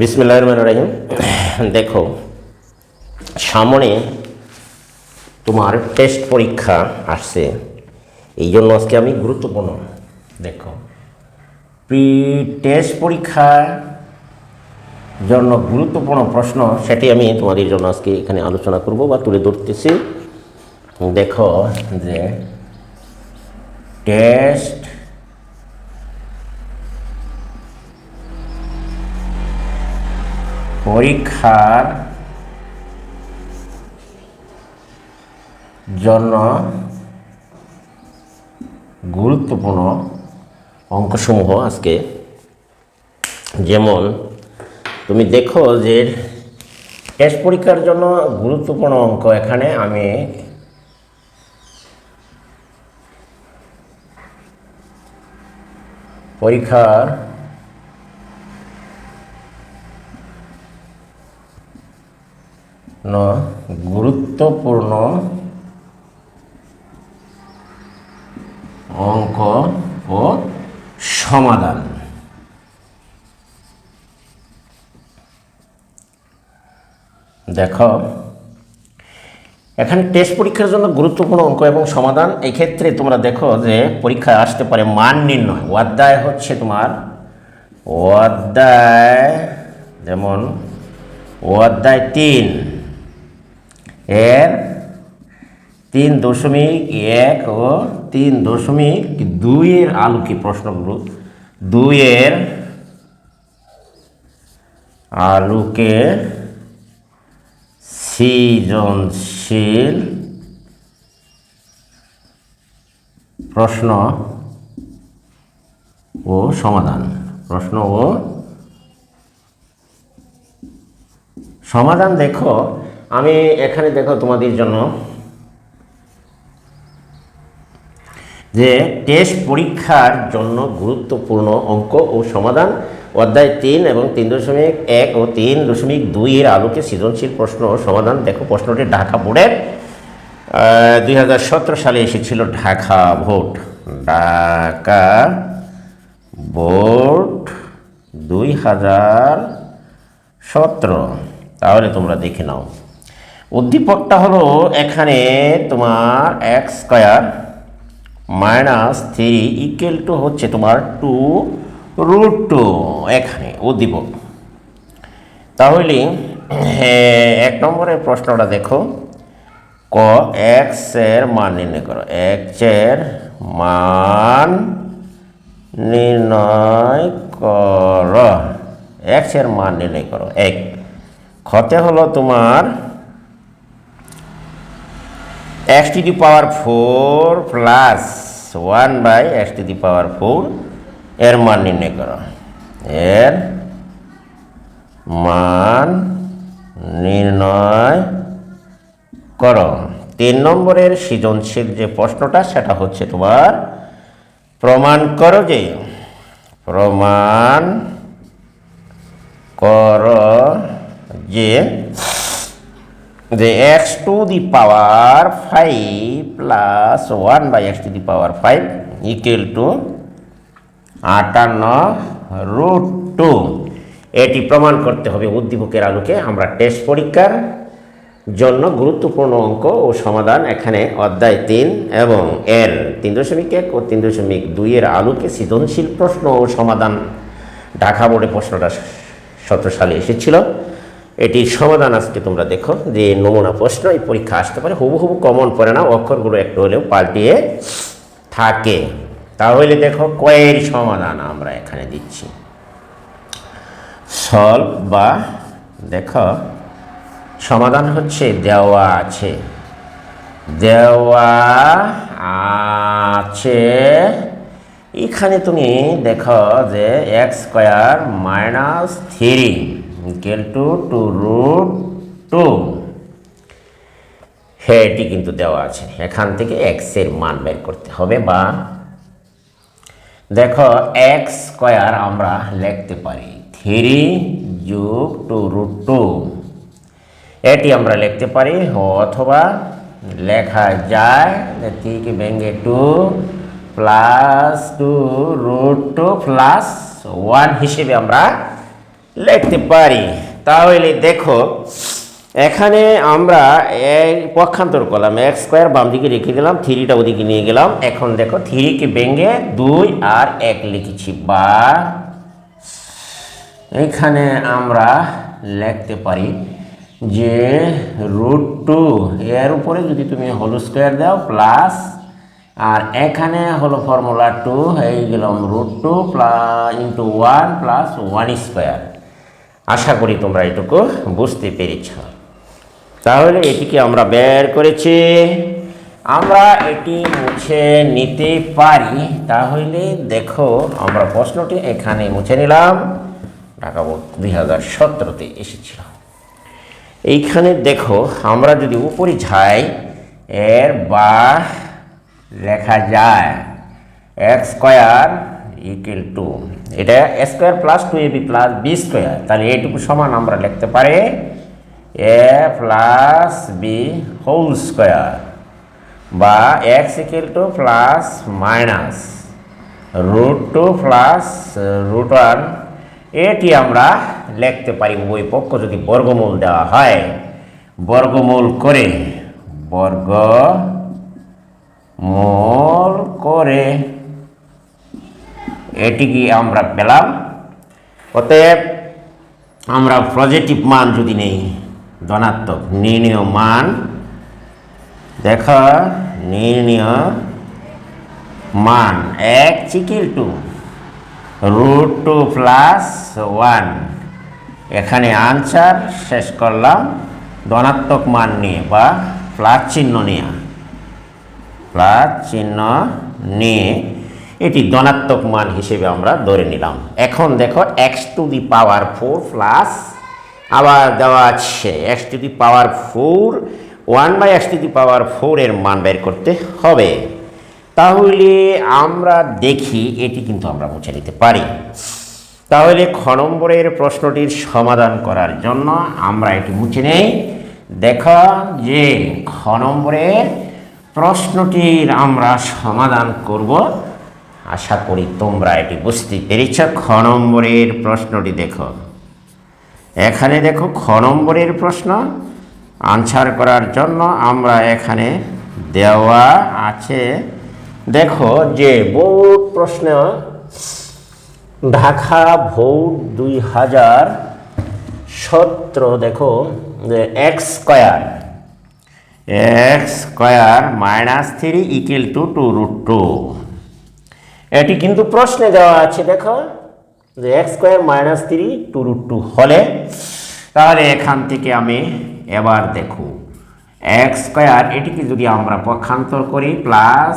বিসমিল্লাহ রহমান রাহিম দেখো, সামনে তোমার টেস্ট পরীক্ষা আসছে। এই জন্য আজকে আমি গুরুত্বপূর্ণ, দেখো। প্রি টেস্ট পরীক্ষার জন্য গুরুত্বপূর্ণ প্রশ্ন, সেটি আমি তোমাদের জন্য আজকে এখানে আলোচনা করব বা তুলে ধরতেছি। দেখো যে টেস্ট পরীক্ষার জন্য গুরুত্বপূর্ণ অঙ্কসমূহ আজকে। যেমন, তুমি দেখো যে টেস্ট পরীক্ষার জন্য গুরুত্বপূর্ণ অঙ্ক এখানে আমি পরীক্ষার গুরুত্বপূর্ণ অঙ্ক ও সমাধান। দেখো, এখানে টেস্ট পরীক্ষার জন্য গুরুত্বপূর্ণ অঙ্ক এবং সমাধান। এই ক্ষেত্রে তোমরা দেখো যে পরীক্ষায় আসতে পারে মান নির্ণয়। অধ্যায় হচ্ছে তোমার অধ্যায়, যেমন অধ্যায় তিন। এর তিন দশমিক এক ও তিন দশমিক দুইয়ের আলোকে প্রশ্নগুলো দুইয়ের আলোকে সৃজনশীল প্রশ্ন ও সমাধান। প্রশ্ন ও সমাধান দেখো। আমি এখানে দেখো তোমাদের জন্য যে টেস্ট পরীক্ষার জন্য গুরুত্বপূর্ণ অঙ্ক ও সমাধান। অধ্যায় তিন এবং তিন দশমিক এক ও তিন দশমিক দুই এর আলোকে সৃজনশীল প্রশ্ন ও সমাধান। দেখো প্রশ্নটি ঢাকা বোর্ডের দুই হাজার সতেরো সালে এসেছিল ঢাকা ভোট ঢাকা ভোট দুই হাজার সতেরো। তাহলে তোমরা দেখে নাও। উদ্দীপকটা হলো এখানে তোমার এক square minus three equal to হচ্ছে তোমার টু রুট টু এখানে উদ্দীপক। তাহলে হ্যাঁ, এক নম্বরের প্রশ্নটা দেখো। ক এক্সের মান নির্ণয় করো। এক্সের মান নির্ণয় কর। এক্সের মান নির্ণয় করো। এক। ক্ষতে হলো তোমার x to the power four plus one by x to the power four এর মান নির্ণয় করো। এর মান নির্ণয় করো। তিন নম্বরের সৃজনশীল যে প্রশ্নটা, সেটা হচ্ছে তোমার প্রমাণ করো যে, প্রমাণ করো যে যে x to the power five plus one by x to the power five equal to আটান্ন রুট টু এটি প্রমাণ করতে হবে উদ্দীপকের আলোকে। আমরা টেস্ট পরীক্ষার জন্য গুরুত্বপূর্ণ অঙ্ক ও সমাধান এখানে অধ্যায় তিন এবং এর তিন দশমিক এক ও তিন দশমিক দুইয়ের আলোকে সৃজনশীল প্রশ্ন ও সমাধান ঢাকা বোর্ডে প্রশ্নটা সতেরো সালে এসেছিল। এটির সমাধান আজকে তোমরা দেখো যে নমুনা প্রশ্ন, এই পরীক্ষা আসতে পারে। হুবু হুবু কমন পড়ে না অক্ষরগুলো একটু হলেও পাল্টিয়ে থাকে। তাহলে দেখো কয়ের সমাধান আমরা এখানে দিচ্ছি। সলভ বা দেখো, সমাধান হচ্ছে দেওয়া আছে। দেওয়া আছে। এখানে তুমি দেখো যে x square minus three equal to two root two হ্যাঁ এটি কিন্তু দেওয়া আছে। এখান থেকে এক্সের মান বের করতে হবে বা দেখো এক্স স্কোয়ার আমরা লিখতে পারি থ্রি যোগ টু রুট টু এটি আমরা লিখতে পারি অথবা লেখা যায় থ্রিকে ভেঙে two plus two root two plus one হিসেবে আমরা লিখতে পারি তাহলে দেখো, এখানে আমরা পক্ষান্তর করলাম। এক স্কোয়ার বাম দিকে রেখে দিলাম, থ্রিটা ওদিকে নিয়ে গেলাম। এখন দেখো, থ্রিকে ভেঙে দুই আর এক লিখেছি। বা, এখানে আমরা লিখতে পারি যে রুট টু এর উপরে যদি তুমি হোল স্কোয়ার দাও প্লাস আর এখানে হলো ফর্মুলা টু হয়ে গেলাম root two plus into one plus one square আশা করি তোমরা এটুকু বুঝতে পেরেছ। তাহলে এটিকে আমরা বের করেছি। আমরা এটি মুছে নিতে পারি। তাহলে দেখো, আমরা প্রশ্নটি এখানে মুছে নিলাম। ঢাকা বোর্ড দুই হাজার সতেরোতে এসেছিল। এইখানে দেখো, আমরা যদি উপরে যাই, এর বা লেখা যায়। এক্স স্কোয়ার ইকুয়াল টু এটা square plus two a b plus b square তাহলে এইটুকু সমান আমরা লিখতে পারি a plus b whole square বা x equal to plus minus root two plus root one এটি আমরা লিখতে পারি উভয় পক্ষ যদি বর্গমূল দেওয়া হয়। বর্গমূল করে বর্গ মূল করে। এটিকে আমরা পেলাম। অতএব আমরা পজিটিভ মান যদি নেই, ধনাত্মক নির্ণীয় মান, দেখো নির্ণীয় মান এক চিকিল two root two plus one. এখানে আনসার শেষ করলাম, ধনাত্মক মান নিয়ে বা প্লাস চিহ্ন নিয়ে। প্লাস চিহ্ন নিয়ে এটি ধনাত্মক মান হিসেবে আমরা ধরে নিলাম। এখন দেখো x to the power four plus আবার দেওয়া আছে x to the power four one by x to the power ফোরের মান বের করতে হবে। তাহলে আমরা দেখি, এটি কিন্তু আমরা মুছে নিতে পারি। তাহলে খ নম্বরের প্রশ্নটির সমাধান করার জন্য আমরা এটি মুছে নেই। দেখো যে খ নম্বরের প্রশ্নটির আমরা সমাধান করব। আশা করি তোমরা এটি বুঝতে পেরেছ। খ নম্বরের প্রশ্নটি দেখো। এখানে দেখো খ নম্বরের প্রশ্ন আনসার করার জন্য আমরা এখানে দেওয়া আছে। দেখো যে বোর্ড প্রশ্ন ঢাকা ভোট দুই হাজার সতেরো, দেখো, যে x square. X square minus three equal to two root two. এটি কিন্তু প্রশ্নে দেওয়া আছে, দেখো, যে x square minus three two root two হলে, তাহলে এখান থেকে আমি এবার দেখো এক্স স্কোয়ার এটিকে যদি আমরা পক্ষান্তর করি প্লাস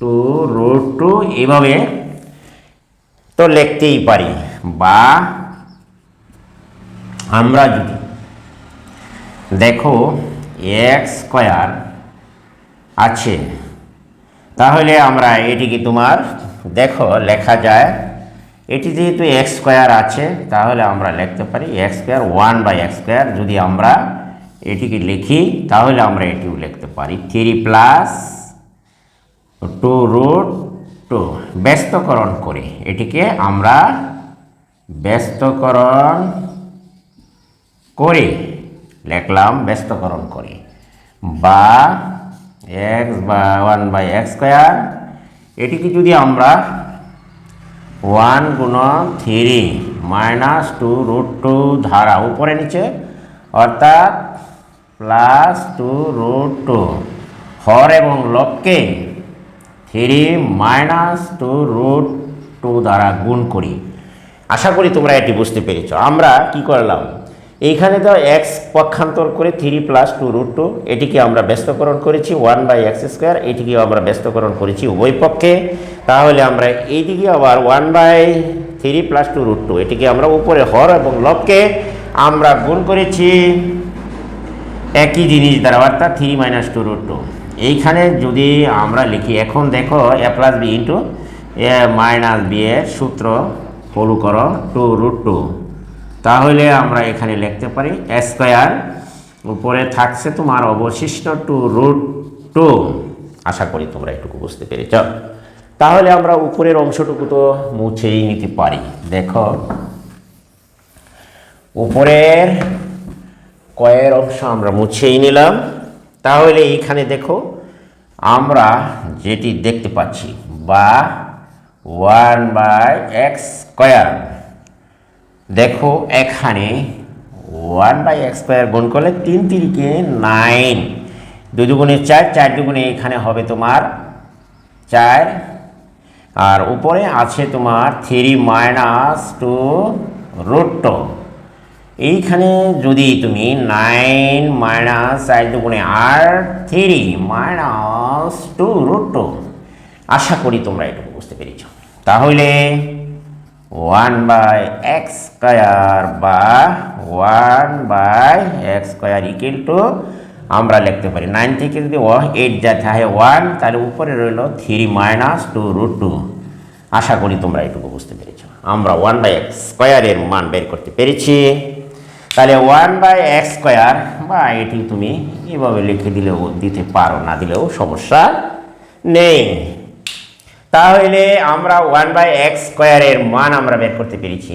টু রুট টু এইভাবে তো লিখতেই পারি। বা আমরা যদি দেখো এক্স স্কোয়ার আছে, তাহলে আমরা এটিকে তোমার দেখো, লেখা যায়, এটি যেহেতু এক্স স্কোয়ার আছে, তাহলে আমরা লিখতে পারি x square one by x square যদি আমরা এটিকে লিখি, তাহলে আমরা এটিও লিখতে পারি। Three plus two root two ব্যস্তকরণ করে। এটিকে আমরা ব্যস্তকরণ করে। লিখলাম, ব্যস্তকরণ করে। বা এক্স বা ওয়ান বাই এক্স স্কোয়ার এটিকে যদি আমরা ওয়ান গুণন three minus two root two ধারা উপরে নিচে, অর্থাৎ প্লাস টু রুট টু হর এবং লবকে three minus two root two দ্বারা গুণ করি। আশা করি তোমরা এটি বুঝতে পেরেছ। আমরা কি করলাম? এইখানে তো এক্স পক্ষান্তর করে three plus two root two এটিকে আমরা ব্যস্তকরণ করেছি ওয়ান বাই এক্স স্কোয়ার এটিকে আমরা ব্যস্তকরণ করেছি উভয় পক্ষে। তাহলে আমরা এইদিকে আবার one by three plus two root two এটিকে আমরা উপরে হর এবং লবকে আমরা গুণ করেছি। একই জিনিস দ্বারা, অর্থাৎ three minus two root two এইখানে যদি আমরা লিখি, এখন দেখো a plus b into a minus b এর সূত্র ফলো করো টু রুট টু তাহলে আমরা এখানে লিখতে পারি স্কোয়ার উপরে থাকছে তোমার অবশিষ্ট টু রুট টু। আশা করি তোমরা এটুকু বুঝতে পেরেছ। তাহলে আমরা উপরের অংশটুকু তো মুছেই নিতে পারি। দেখো, উপরের কয়ের অংশ আমরা মুছেই নিলাম। তাহলে এইখানে দেখো, আমরা যেটি দেখতে পাচ্ছি, বা ওয়ান বাই এক্স স্কোয়ার। দেখো, এখানে ওয়ান বাই এক্স স্কোয়ার গুণ করলে তিন তিরিকে নাইন দুই দুগুণে চার চার দুগুণে এখানে হবে তোমার চার। আর উপরে আছে তোমার থ্রি মাইনাস টু রুট এইখানে যদি তুমি নাইন মাইনাস চার দুগুণে আর থ্রি মাইনাস টু রুট আশা করি তোমরা এটুকু বুঝতে পেরেছ। তাহলে ওয়ান বাই এক্স স্কোয়ার বা one by x square equal to আমরা লিখতে পারি। নাইন থেকে যদি এইট যা থাকে ওয়ান, তাহলে উপরে রইল three minus two root two. আশা করি তোমরা এটুকু বুঝতে পেরেছ। আমরা ওয়ান বাই এক্স স্কোয়ারের মান বের করতে পেরেছি। তাহলে ওয়ান বাই এক্স স্কোয়ার, বা এটি তুমি এভাবে লিখে দিলেও, দিতে পারো, না দিলেও সমস্যা নেই। তাহলে আমরা ওয়ান বাই এক্স স্কোয়ারের মান আমরা বের করতে পেরেছি।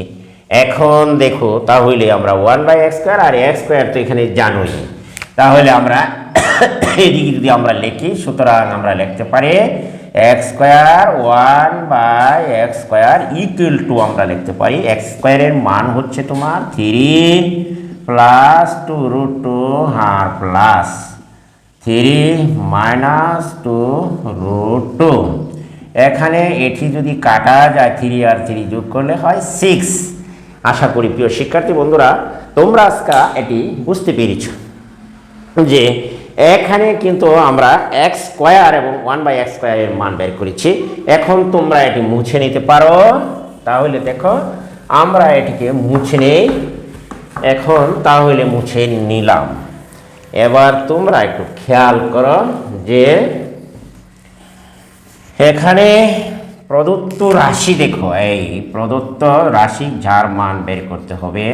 এখন দেখো, তাহলে আমরা ওয়ান বাই এক্স স্কোয়ার আর এক্স স্কোয়ার তো এখানে জানোই। তাহলে আমরা এদিকে যদি আমরা লিখি, সুতরাং আমরা লিখতে পারি x square one by x square equal to আমরা লিখতে পারি এক্স স্কোয়ারের মান হচ্ছে তোমার three plus two root two হার plus three minus two root two এখানে এটি যদি কাটা যায় থ্রি আর থ্রি যোগ করলে হয় সিক্স আশা করি প্রিয় শিক্ষার্থী বন্ধুরা, তোমরা আজকে এটি বুঝতে পেরেছ যে এখানে কিন্তু আমরা এক্স স্কোয়ার এবং ওয়ান বাই এক্স স্কোয়ারের মান বের করেছি। এখন তোমরা এটি মুছে নিতে পারো। তাহলে দেখো, আমরা এটিকে মুছে নেই। এখন তাহলে মুছে নিলাম। এবার তোমরা একটু খেয়াল করো যে এখানে প্রদত্ত রাশি দেখো, এই প্রদত্ত রাশি যার মান বের করতে হবে।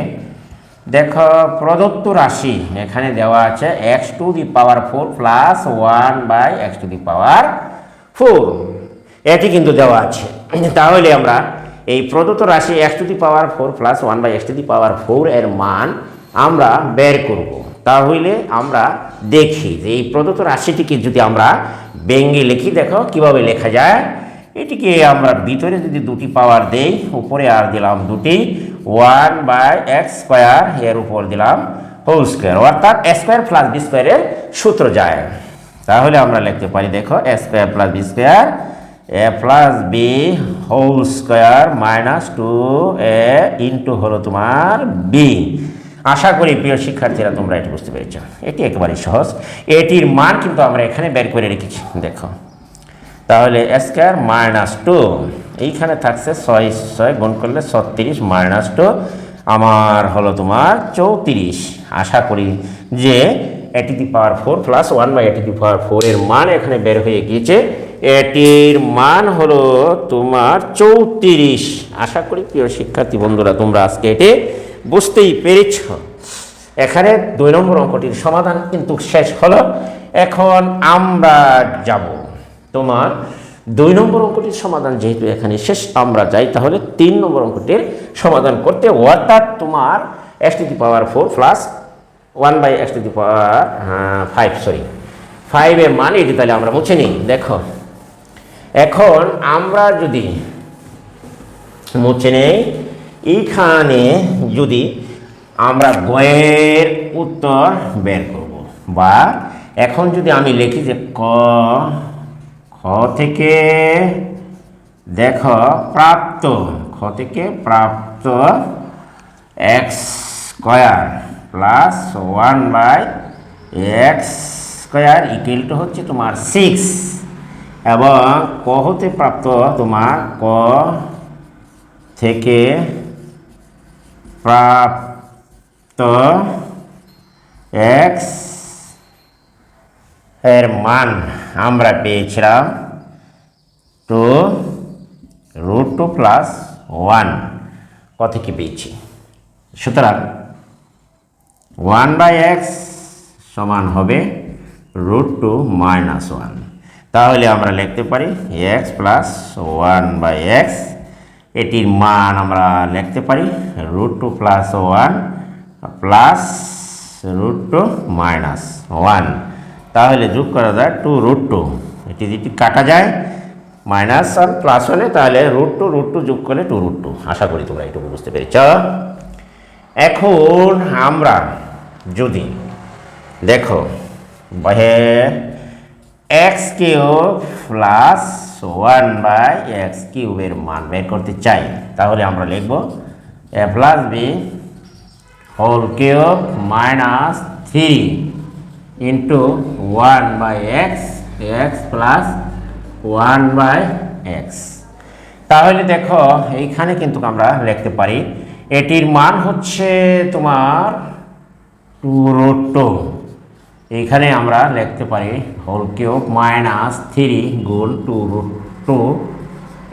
দেখো, প্রদত্ত রাশি এখানে দেওয়া আছে x to the power four plus one by x to the power four এটি কিন্তু দেওয়া আছে। তাহলে আমরা এই প্রদত্ত রাশি x to the power four plus one by x to the power four এর মান আমরা বের করব। তাহলে আমরা দেখি যে এই প্রদত্ত রাশিটিকে যদি আমরা ব্যঙ্গে লিখি, দেখো কীভাবে লেখা যায়? এটিকে আমরা ভিতরে যদি দুটি পাওয়ার দেই, উপরে আর দিলাম দুটি, ওয়ান বাই এক্স স্কোয়ার, এর উপর দিলাম হোল স্কোয়ার। অর্থাৎ স্কোয়ার প্লাস বি স্কোয়ারের সূত্র যায়। তাহলে আমরা লিখতে পারি, দেখো square plus B square, A plus B whole square minus two A into হলো তোমার বি। আশা করি প্রিয় শিক্ষার্থীরা তোমরা এটি বুঝতে পেরেছ। এটি একেবারেই সহজ। এটির মান কিন্তু আমরা এখানে বের করে রেখেছি। দেখো। তাহলে স্কোয়ার মাইনাস টু এইখানে থাকছে ছয় ছয় গুণ করলে ছত্রিশ মাইনাস টু আমার হলো তোমার চৌত্রিশ। আশা করি যে এটি the power four plus one by এটি দি পাওয়ার ফোর এর মান এখানে বের হয়ে গিয়েছে। এটির মান হলো তোমার চৌত্রিশ। আশা করি প্রিয় শিক্ষার্থী বন্ধুরা, তোমরা আজকে এটি বুঝতেই পেরেছ। এখানে দুই নম্বর অঙ্কটির সমাধান কিন্তু শেষ হলো। এখন আমরা যাব। তোমার দুই নম্বর অঙ্কটির সমাধান যেহেতু এখানে শেষ, আমরা যাই তাহলে তিন নম্বর অঙ্কটির সমাধান করতে। অর্থাৎ তোমার x to the power four plus one by x to the power five sorry ফাইভের মান এটি তাহলে আমরা মুছে নিই। দেখো, এখন আমরা যদি মুছে নেই এইখানে যদি আমরা গয়ের উত্তর বের করব বা এখন যদি আমি লিখি যে ক, খ থেকে দেখো প্রাপ্ত, খ থেকে প্রাপ্ত x square plus one by x square equal to হচ্ছে তোমার সিক্স এবং ক হতে প্রাপ্ত তোমার ক থেকে প্রাপ্ত এক্সের মান আমরা পেয়েছিলাম two root two plus one. ক থেকে পেয়েছি? সুতরাং ওয়ান বাই এক্স সমান হবে রুট টু মাইনাস ওয়ান। তাহলে আমরা লিখতে পারি x plus one by x এটির মান আমরা লিখতে পারি root two plus one plus root two minus one তাহলে যোগ করা যায় টু রুট টু এটি যদি কাটা যায় মাইনাস আর প্লাস হলে তাহলে রুট টু রুট টু যোগ করলে টু রুট টু আশা করি তোমরা এটুকু বুঝতে পেরেছ। এখন আমরা যদি দেখো, বাহে x cube plus one by x কিউবের মান বের করতে চাই, তাহলে আমরা লিখব A plus B whole cube minus three into one by x x plus one by x তাহলে দেখো, এইখানে কিন্তু আমরা লিখতে পারি, এটির মান হচ্ছে তোমার টু রুট টু এইখানে আমরা লিখতে পারি হোল কিউব মাইনাস থ্রি গুণ টু টু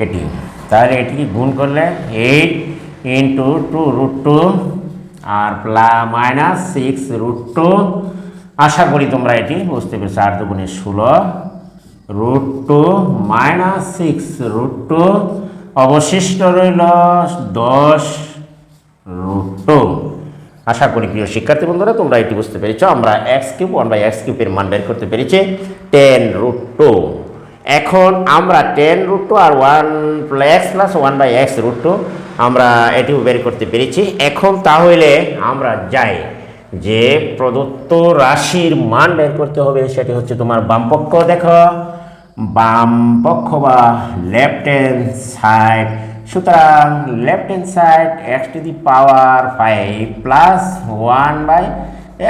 এটি। তাহলে এটি গুণ করলে eight into two root two আর প্লা মাইনাস সিক্স রুট টু আশা করি তোমরা এটি বুঝতে পেরেছ। আট দুগুণে ষোলো root two minus six root two অবশিষ্ট রইল দশ রুট টু আশা করি প্রিয় শিক্ষার্থী বন্ধুরা, তোমরা এটি বুঝতে পেরেছ। আমরা x cube one by x কিউবের মান বের করতে পেরেছি টেন রুট টু এখন আমরা ten root two R one x plus one by x root two আমরা এটিও বের করতে পেরেছি। এখন তাহলে আমরা যাই। যে প্রদত্ত রাশির মান বের করতে হবে, সেটি হচ্ছে তোমার বামপক্ষ দেখো, বাম পক্ষ বা লেফট হ্যান্ড সাইড সুতরাং left hand side x to the power five plus one by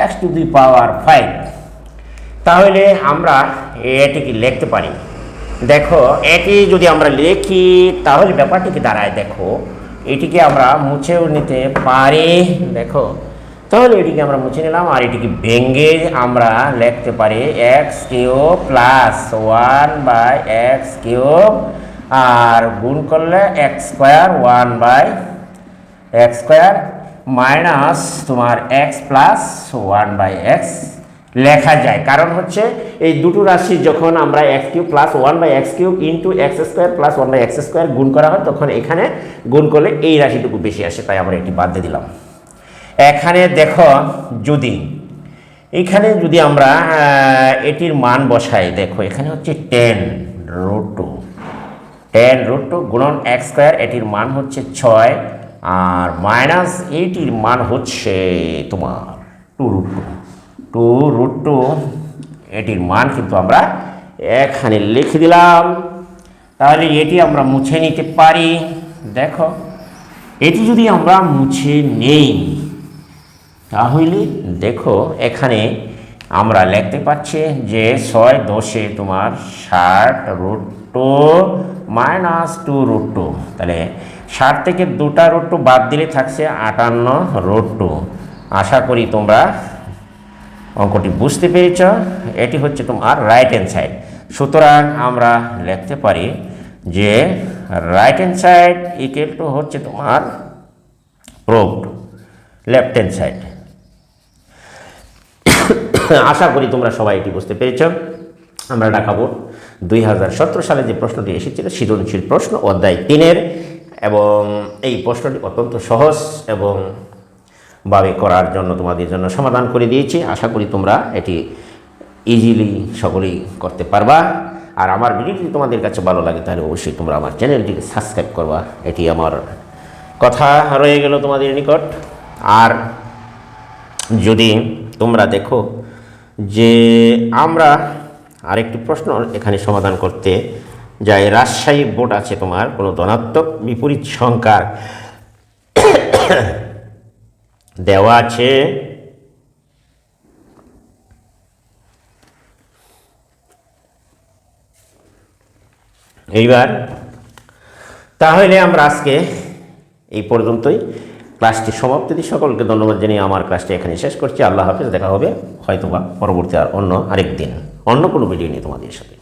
x to the power five তাহলে আমরা এটিকে লিখতে পারি। দেখো, এটি যদি আমরা লিখি, তাহলে ব্যাপারটিকে দাঁড়ায়, দেখো। এটিকে আমরা মুছেও নিতে পারি, দেখো। তাহলে এটিকে আমরা মুছে নিলাম, আর এটিকে ভেঙ্গে আমরা লিখতে পারি x cube plus one by x cube আর গুণ করলে x square one by x square minus তোমার x plus one by x লেখা যায়। কারণ হচ্ছে এই দুটো রাশি যখন আমরা x cube plus one by x cube into x square plus one by x square গুণ করা হয়, তখন এখানে গুণ করলে এই রাশিটুকু বেশি আসে, তাই আমরা এটি বাদ দিয়ে দিলাম। এখানে দেখো যদি, এখানে যদি আমরা এটির মান বসাই, দেখো এখানে হচ্ছে ten root two ten root two গুণন এক্স স্কোয়ার, এটির মান হচ্ছে ছয়, আর মাইনাস এইটির মান হচ্ছে তোমার two root two. Two root two, এটির মান কিন্তু আমরা এখানে লিখে দিলাম। তাহলে এটি আমরা মুছে নিতে পারি। দেখো, এটি যদি আমরা মুছে নেই, তাহলে দেখো, এখানে আমরা লিখতে পাচ্ছি যে ছয় দশে তোমার ষাট root two minus two root two. তাহলে ষাট থেকে দুটা রুট টু বাদ দিলে থাকছে আটান্ন রুট টু। আশা করি তোমরা অঙ্কটি বুঝতে পেরেছ। এটি হচ্ছে তোমার রাইট হ্যান্ড সাইড সুতরাং আমরা লিখতে পারি যে right hand side equal to হচ্ছে তোমার প্রোভড লেফট হ্যান্ড সাইড আশা করি তোমরা সবাই এটি বুঝতে পেরেছ। আমরা ঢাকা দুই হাজার সতেরো সালে যে প্রশ্নটি এসেছিল, সৃজনশীল প্রশ্ন, অধ্যায় তিনের, এবং এই প্রশ্নটি অত্যন্ত সহজ এবং ভাবে করার জন্য তোমাদের জন্য সমাধান করে দিয়েছি। আশা করি তোমরা এটি ইজিলি সকলেই করতে পারবা। আর আমার ভিডিওটি তোমাদের কাছে ভালো লাগে, তাহলে অবশ্যই তোমরা আমার চ্যানেলটিকে সাবস্ক্রাইব করবা। এটি আমার কথা রয়ে গেল তোমাদের নিকট। আর যদি তোমরা দেখো যে আমরা আরেকটি প্রশ্ন এখানে সমাধান করতে যাই রাজশাহী বোর্ড আছে তোমার, কোনো ধনাত্মক বিপরীত সংখ্যার দেওয়া আছে? এইবার, তাহলে আমরা আজকে এই পর্যন্তই। ক্লাসটি সমাপ্তি দিয়ে সকলকে ধন্যবাদ জানিয়ে আমার ক্লাসটি এখানে শেষ করছি। আল্লাহ হাফিজ, দেখা হবে হয়তোবা পরবর্তী আর অন্য আরেক দিন অন্য কোনো ভিডিও নিয়ে তোমাদের সাথে।